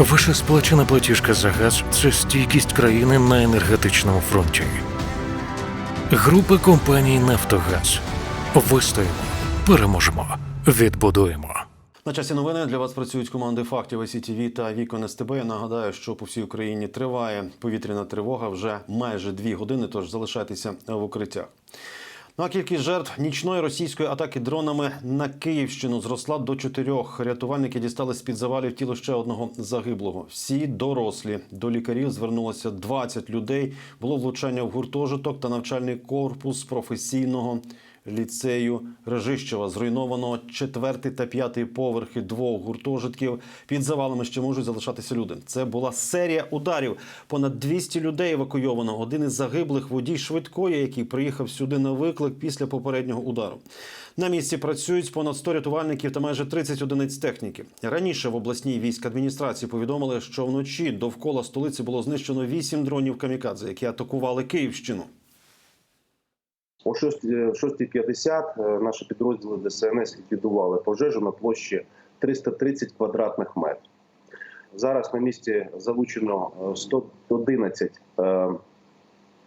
Ваша сплачена платіжка за газ це стійкість країни на енергетичному фронті. Група компаній Нафтогаз. Вистоїмо, переможемо, відбудуємо. На часі новини для вас працюють команди фактів СІТВ та Вікон СТБ. Я нагадаю, що по всій Україні триває повітряна тривога вже майже дві години. Тож залишайтеся в укриттях. Ну а кількість жертв нічної російської атаки дронами на Київщину зросла до чотирьох. Рятувальники дістали з під завалів тіло ще одного загиблого. Всі дорослі до лікарів звернулося 20 людей. Було влучання в гуртожиток та навчальний корпус професійного ліцею Режищева. Зруйновано четвертий та п'ятий поверхи двох гуртожитків. Під завалами ще можуть залишатися люди. Це була серія ударів. Понад 200 людей евакуйовано. Один із загиблих водій швидкої, який приїхав сюди на виклик після попереднього удару. На місці працюють понад 100 рятувальників та майже 30 одиниць техніки. Раніше в обласній військ адміністрації повідомили, що вночі довкола столиці було знищено 8 дронів камікадзе, які атакували Київщину. О 6.50 е, наші підрозділи ДСНС ліквідували пожежу на площі 330 квадратних метрів. Зараз на місці залучено е, 111 е,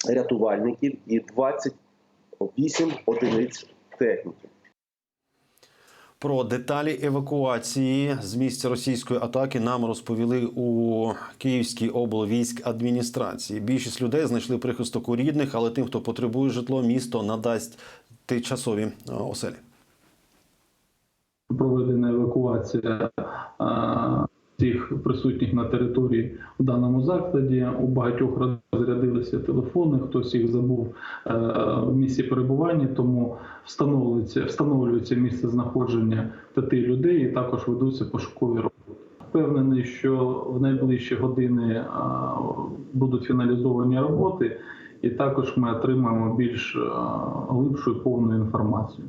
рятувальників і 28 одиниць техніки. Про деталі евакуації з місця російської атаки нам розповіли у Київській облвійськ адміністрації. Більшість людей знайшли прихисток у рідних, але тим, хто потребує житло, місто надасть тимчасові е, оселі. проведена евакуація а, всіх присутніх на території в даному закладі. У багатьох розрядилися телефони, хтось їх забув е, в місці перебування, тому встановлюється, встановлюється місце знаходження п'яти людей і також ведуться пошукові роботи. Впевнений, що в найближчі години будуть фіналізовані роботи, і також ми отримаємо більш глибшу і повну інформацію.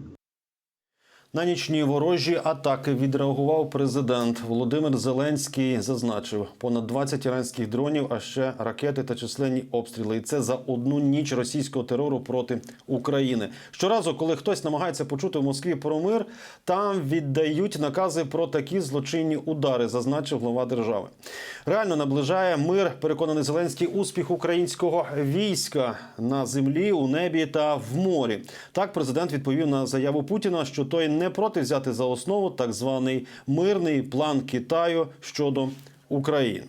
На нічні ворожі атаки відреагував президент Володимир Зеленський. Зазначив понад 20 іранських дронів, а ще ракети та численні обстріли. І це за одну ніч російського терору проти України. Щоразу, коли хтось намагається почути в Москві про мир, там віддають накази про такі злочинні удари, зазначив глава держави. Реально наближає мир. Переконаний Зеленський успіх українського війська на землі, у небі та в морі. Так президент відповів на заяву Путіна, що той не проти взяти за основу так званий мирний план Китаю щодо України.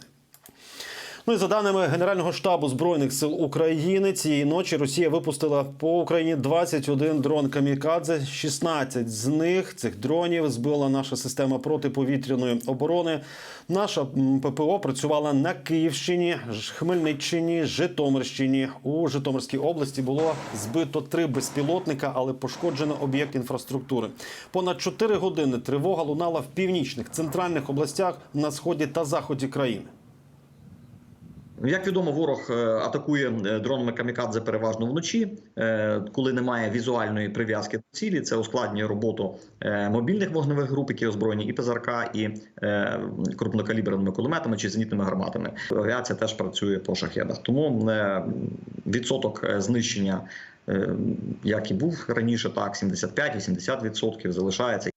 Ну і за даними Генерального штабу збройних сил України, цієї ночі Росія випустила по Україні 21 дрон камікадзе. 16 з них цих дронів збила наша система протиповітряної оборони. Наша ППО працювала на Київщині, Хмельниччині, Житомирщині. У Житомирській області було збито три безпілотника, але пошкоджено об'єкт інфраструктури. Понад 4 години тривога лунала в північних центральних областях на сході та заході країни. Як відомо, ворог е, атакує е, дронами камікадзе переважно вночі, е, коли немає візуальної прив'язки до цілі. Це ускладнює роботу мобільних вогневих груп, які озброєні і ПЗРК, і крупнокаліберними кулеметами чи зенітними гарматами. Авіація теж працює по шахедах. Тому відсоток знищення, як і був раніше, так 75-80% залишається.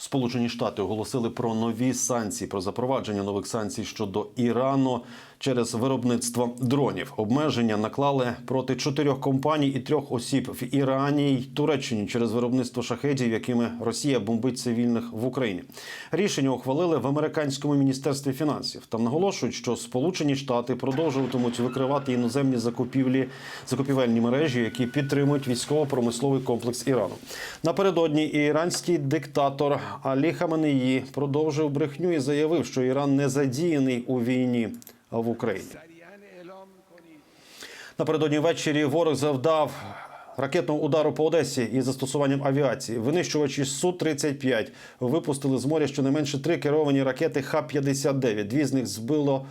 Сполучені Штати оголосили про нові санкції, про запровадження нових санкцій щодо Ірану через виробництво дронів. Обмеження наклали проти чотирьох компаній і трьох осіб в Ірані й Туреччині через виробництво шахедів, якими Росія бомбить цивільних в Україні. Рішення ухвалили в американському міністерстві фінансів. Там наголошують, що Сполучені Штати продовжуватимуть викривати іноземні закупівлі закупівельні мережі, які підтримують військово-промисловий комплекс Ірану. Напередодні іранський диктатор Алі Хаменеї продовжив брехню і заявив, що Іран не задіяний у війні в Україні. Напередодні ввечері ворог завдав ракетного удару по Одесі із застосуванням авіації. Винищувачі Су-35 випустили з моря щонайменше три керовані ракети Х-59. Дві з них збило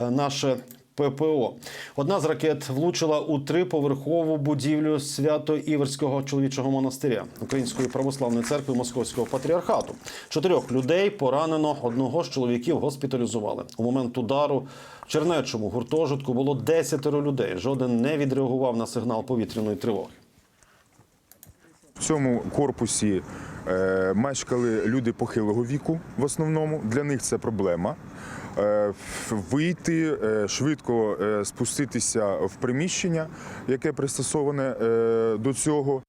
е, наше ППО. Одна з ракет влучила у триповерхову будівлю Свято-Іверського чоловічого монастиря Української православної церкви Московського патріархату. Чотирьох людей поранено. Одного з чоловіків госпіталізували. У момент удару в Чернечому гуртожитку було десятеро людей. Жоден не відреагував на сигнал повітряної тривоги. В цьому корпусі Мешкали люди похилого віку в основному. Для них це проблема. Е, Вийти, е, швидко е, спуститися в приміщення, яке пристосоване е, до цього.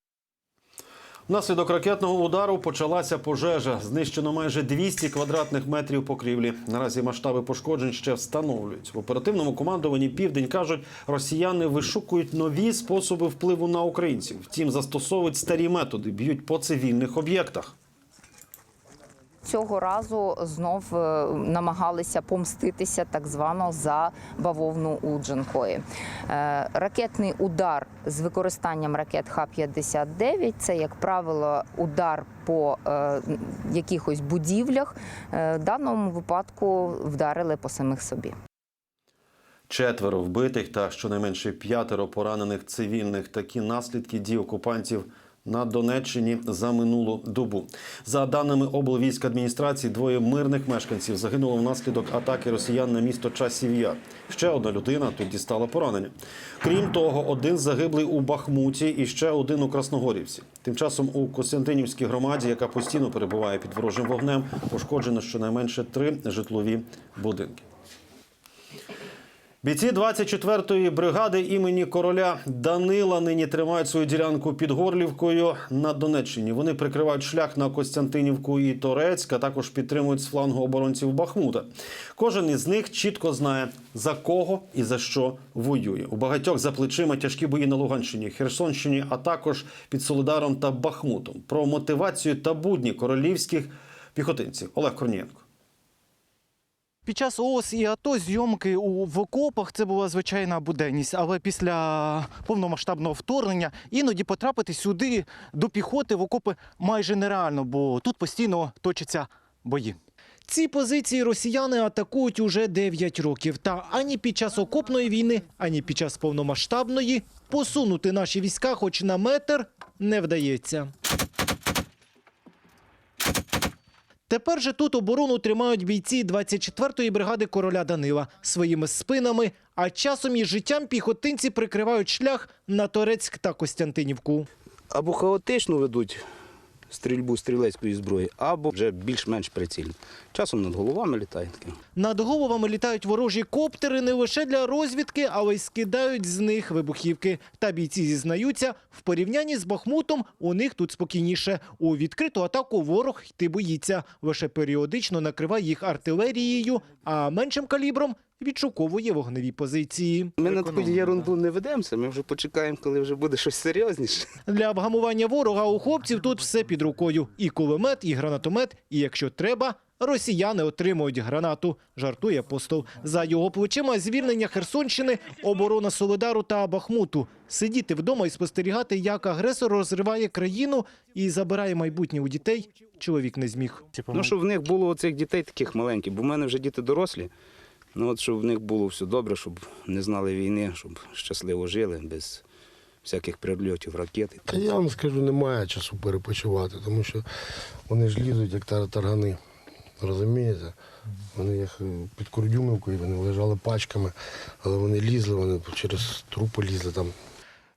Внаслідок ракетного удару почалася пожежа. Знищено майже 200 квадратних метрів покрівлі. Наразі масштаби пошкоджень ще встановлюють. В оперативному командуванні Південь кажуть, росіяни вишукують нові способи впливу на українців. Втім, застосовують старі методи, б'ють по цивільних об'єктах. Цього разу знов е, намагалися помститися так звано за бавовну у Джанкої. Е, Ракетний удар з використанням ракет Х-59 – це, як правило, удар по е, якихось будівлях. В даному випадку вдарили по самих собі. Четверо вбитих та щонайменше п'ятеро поранених цивільних. Такі наслідки дій окупантів на Донеччині за минулу добу. За даними облвійськадміністрації, двоє мирних мешканців загинуло внаслідок атаки росіян на місто Часів Яр. Ще одна людина тут дістала поранення. Крім того, один загиблий у Бахмуті і ще один у Красногорівці. Тим часом у Костянтинівській громаді, яка постійно перебуває під ворожим вогнем, пошкоджено щонайменше три житлові будинки. Бійці 24-ї бригади імені короля Данила нині тримають свою ділянку під Горлівкою на Донеччині. Вони прикривають шлях на Костянтинівку і Торецьк, а також підтримують з флангу оборонців Бахмута. Кожен із них чітко знає за кого і за що воює. У багатьох за плечима тяжкі бої на Луганщині, Херсонщині, а також під Солидаром та Бахмутом. Про мотивацію та будні королівських піхотинців Олег Корнієнко. Під час ООС і АТО зйомки в окопах це була звичайна буденність, але після повномасштабного вторгнення іноді потрапити сюди до піхоти в окопи майже нереально, бо тут постійно точаться бої. Ці позиції росіяни атакують уже 9 років. Та ані під час окопної війни, ані під час повномасштабної посунути наші війська, хоч на метр, не вдається. Тепер же тут оборону тримають бійці 24-ї бригади короля Данила своїми спинами, а часом і життям піхотинці прикривають шлях на Торецьк та Костянтинівку. або хаотично ведуть стрільбу стрілецької зброї, або вже більш-менш прицільно. Часом над головами літає. Над головами літають ворожі коптери не лише для розвідки, але й скидають з них вибухівки. Та бійці зізнаються, в порівнянні з Бахмутом у них тут спокійніше. У відкриту атаку ворог йти боїться, лише періодично накриває їх артилерією, а меншим калібром відшуковує вогневі позиції. Ми на таку ерунду не ведемося, ми вже почекаємо, коли вже буде щось серйозніше. Для вгамування ворога у хлопців тут все під рукою: і кулемет, і гранатомет, і якщо треба. Росіяни отримують гранату, жартує апостол. За його плечима звільнення Херсонщини, оборона Солидару та Бахмуту. Сидіти вдома і спостерігати, як агресор розриває країну і забирає майбутнє у дітей. Чоловік не зміг. Ну, щоб в них було оцих дітей таких маленьких, бо в мене вже діти дорослі. Ну от щоб в них було все добре, щоб не знали війни, щоб щасливо жили, без всяких прильотів, ракет. Та я вам скажу, немає часу перепочивати, тому що вони ж лізуть, як таргани. Розумієте? Вони як е, під Курдюмівкою, вони лежали пачками, але вони лізли, вони через трупи лізли там.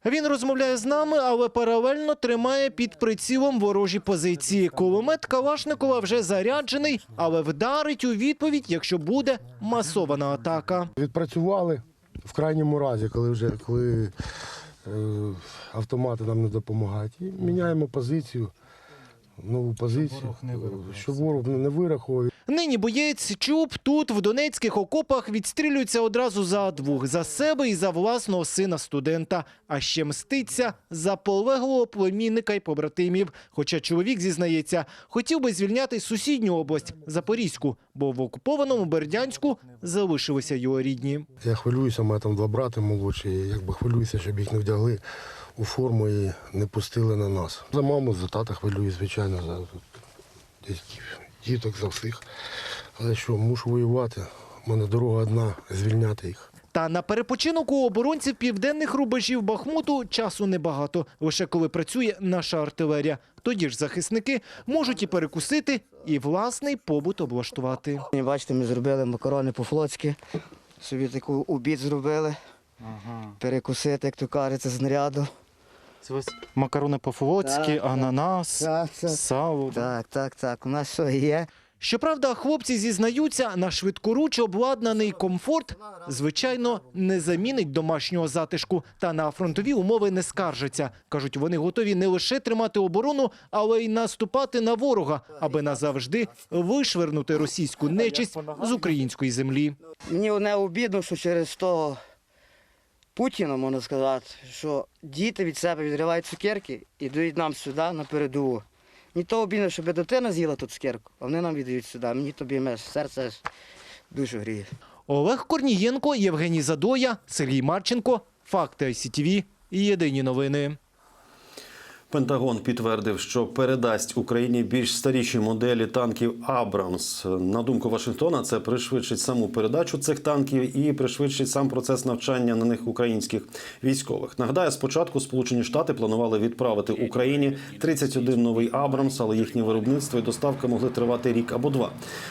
Він розмовляє з нами, але паралельно тримає під прицілом ворожі позиції. Кулемет Калашникова вже заряджений, але вдарить у відповідь, якщо буде масована атака. Відпрацювали в крайньому разі, коли вже коли е, автомати нам не допомагають. І міняємо позицію, нову позицію, щоб ворог не вираховує. Нині боєць Чуб тут, в донецьких окопах, відстрілюється одразу за двох за себе і за власного сина студента. А ще мститься за полеглого племінника й побратимів. Хоча чоловік зізнається, хотів би звільняти сусідню область Запорізьку, бо в окупованому Бердянську залишилися його рідні. Я хвилююся, у мене там два брати молодші, якби хвилююся, щоб їх не вдягли у форму і не пустили на нас. За маму, за тата хвилююсь, звичайно, за дітей, діток, за всіх. Але що, мушу воювати. У мене дорога одна звільняти їх. Та на перепочинок у оборонців південних рубежів Бахмуту часу небагато. Лише коли працює наша артилерія. Тоді ж захисники можуть і перекусити, і власний побут облаштувати. Бачите, ми зробили макарони по-флотськи, собі таку обід зробили, перекусити, як то кажеться, з наряду. Ось макарони по-флотськи, ананас, Так, так. сало. Так, так, так. У нас все є. Щоправда, хлопці зізнаються, на швидкоруч обладнаний комфорт, звичайно, не замінить домашнього затишку. Та на фронтові умови не скаржаться. Кажуть, вони готові не лише тримати оборону, але й наступати на ворога, аби назавжди вишвернути російську нечисть з української землі. Мені одне обідно, що через того Путіна, можна сказати, що діти від себе відривають цукерки і дають нам сюди на передову. Ні того обідно, щоб дитина з'їла тут цукерку, а вони нам віддають сюди. Мені тобі меж, серце ж душу гріє. Олег Корнієнко, Євгеній Задоя, Сергій Марченко. Факти ICTV і єдині новини. Пентагон підтвердив, що передасть Україні більш старіші моделі танків Абрамс. На думку Вашингтона, це пришвидшить саму передачу цих танків і пришвидшить сам процес навчання на них українських військових. Нагадаю, спочатку Сполучені Штати планували відправити Україні 31 новий Абрамс, але їхнє виробництво і доставка могли тривати рік або два.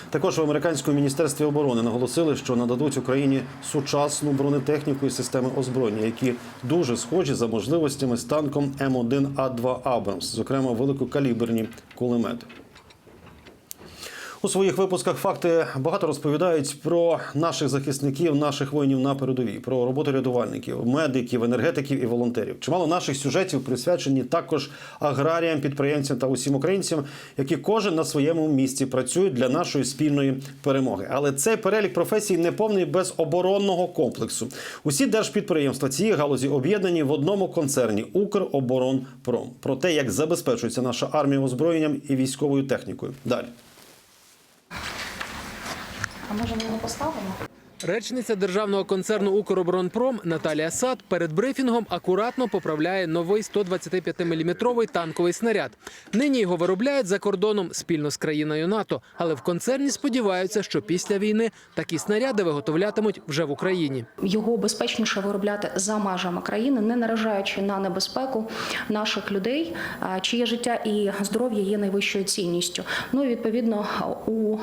Також в американському міністерстві оборони наголосили, що нададуть Україні сучасну бронетехніку і системи озброєння, які дуже схожі за можливостями з танком М1А2 Абрамс, зокрема великокаліберні кулемети. У своїх випусках факти багато розповідають про наших захисників, наших воїнів на передовій, про роботу рятувальників, медиків, енергетиків і волонтерів. Чимало наших сюжетів присвячені також аграріям, підприємцям та усім українцям, які кожен на своєму місці працюють для нашої спільної перемоги. Але цей перелік професій не повний без оборонного комплексу. Усі держпідприємства цієї галузі об'єднані в одному концерні Укроборонпром. Про те, як забезпечується наша армія озброєнням і військовою технікою. Далі. А може ми його поставимо? Речниця державного концерну «Укроборонпром» Наталія Сад перед брифінгом акуратно поправляє новий 125-мм танковий снаряд. Нині його виробляють за кордоном спільно з країною НАТО, але в концерні сподіваються, що після війни такі снаряди виготовлятимуть вже в Україні. Його безпечніше виробляти за межами країни, не наражаючи на небезпеку наших людей, чиє життя і здоров'я є найвищою цінністю. Ну і відповідно у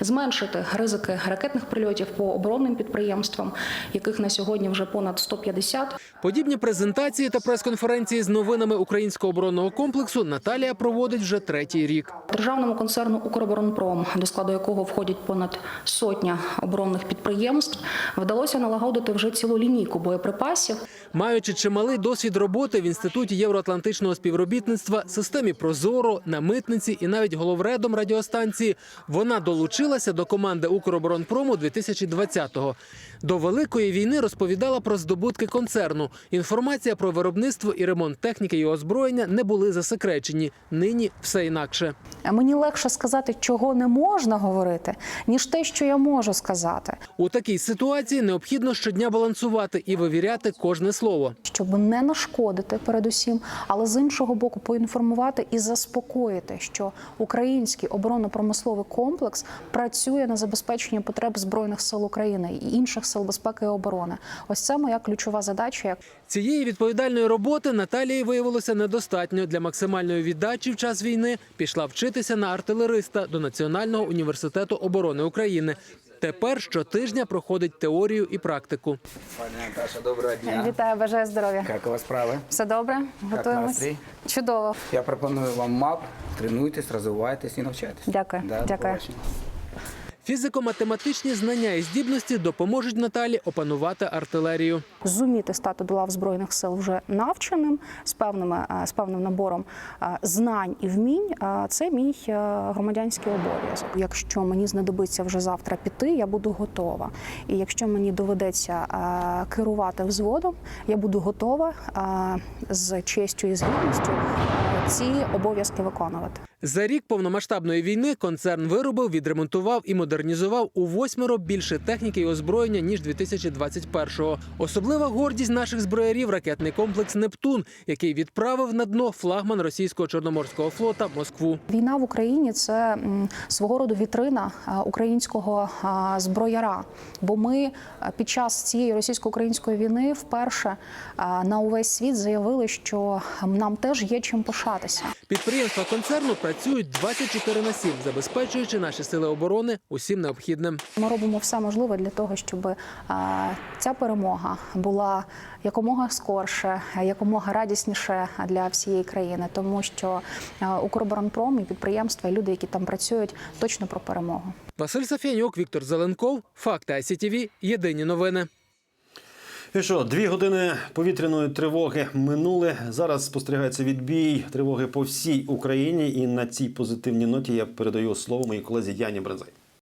зменшити ризики ракетних прильотів по оборонним підприємствам, яких на сьогодні вже понад 150. Подібні презентації та прес-конференції з новинами українського оборонного комплексу Наталія проводить вже третій рік. Державному концерну «Укроборонпром», до складу якого входять понад сотня оборонних підприємств, вдалося налагодити вже цілу лінійку боєприпасів. Маючи чималий досвід роботи в інституті євроатлантичного співробітництва, системі Прозоро, на митниці і навіть головредом радіостанції, вона долучилася до команди Укроборонпрому 2020-го. До великої війни розповідала про здобутки концерну. Інформація про виробництво і ремонт техніки і озброєння не були засекречені. Нині все інакше. Мені легше сказати, чого не можна говорити, ніж те, що я можу сказати, У такій ситуації необхідно щодня балансувати і вивіряти кожне слово. щоб не нашкодити передусім, але з іншого боку поінформувати і заспокоїти, що український оборонно-промисловий комплекс працює на забезпечення потреб збройних сил України і інших сил безпеки і оборони. Ось це моя ключова задача. як Цієї відповідальної роботи Наталії виявилося недостатньо для максимальної віддачі в час війни. Пішла вчитися на артилериста до Національного університету оборони України. Тепер щотижня проходить теорію і практику. Пані Наташа, доброго дня. Вітаю, бажаю здоров'я. Як у вас справи? Все добре? Готуємось? Чудово. Я пропоную вам мап, тренуйтесь, розвивайтесь і навчайтесь. Дякую. Да, до Дякую. Фізико-математичні знання і здібності допоможуть Наталі опанувати артилерію. зуміти стати до лав збройних сил вже навченим з певними е, з певним набором е, знань і вмінь. е, Це мій громадянський обов'язок. Якщо мені знадобиться вже завтра піти, я буду готова. І якщо мені доведеться керувати взводом, я буду готова з честю і з гідністю ці обов'язки виконувати. За рік повномасштабної війни концерн виробив, відремонтував і модернізував у восьмеро більше техніки і озброєння ніж 2021-го. Особлива гордість наших зброярів ракетний комплекс Нептун, який відправив на дно флагман російського чорноморського флота Москву. Війна в Україні це свого роду вітрина українського зброяра. Бо ми під час цієї російсько-української війни вперше на увесь світ заявили, що нам теж є чим пишатися. Підприємства концерну працюють 24 на 7, забезпечуючи наші сили оборони усім необхідним. Ми робимо все можливе для того, щоб е, ця перемога була якомога скорше, якомога радісніше для всієї країни, тому що е, Укроборонпром і підприємства, і люди, які там працюють, точно про перемогу. Василь Сафянюк, Віктор Зеленков, Факти ICTV, Єдині новини. І що, дві години повітряної тривоги минули. Зараз спостерігається відбій тривоги по всій Україні. І на цій позитивній ноті я передаю слово моїй колезі Яні Брензай.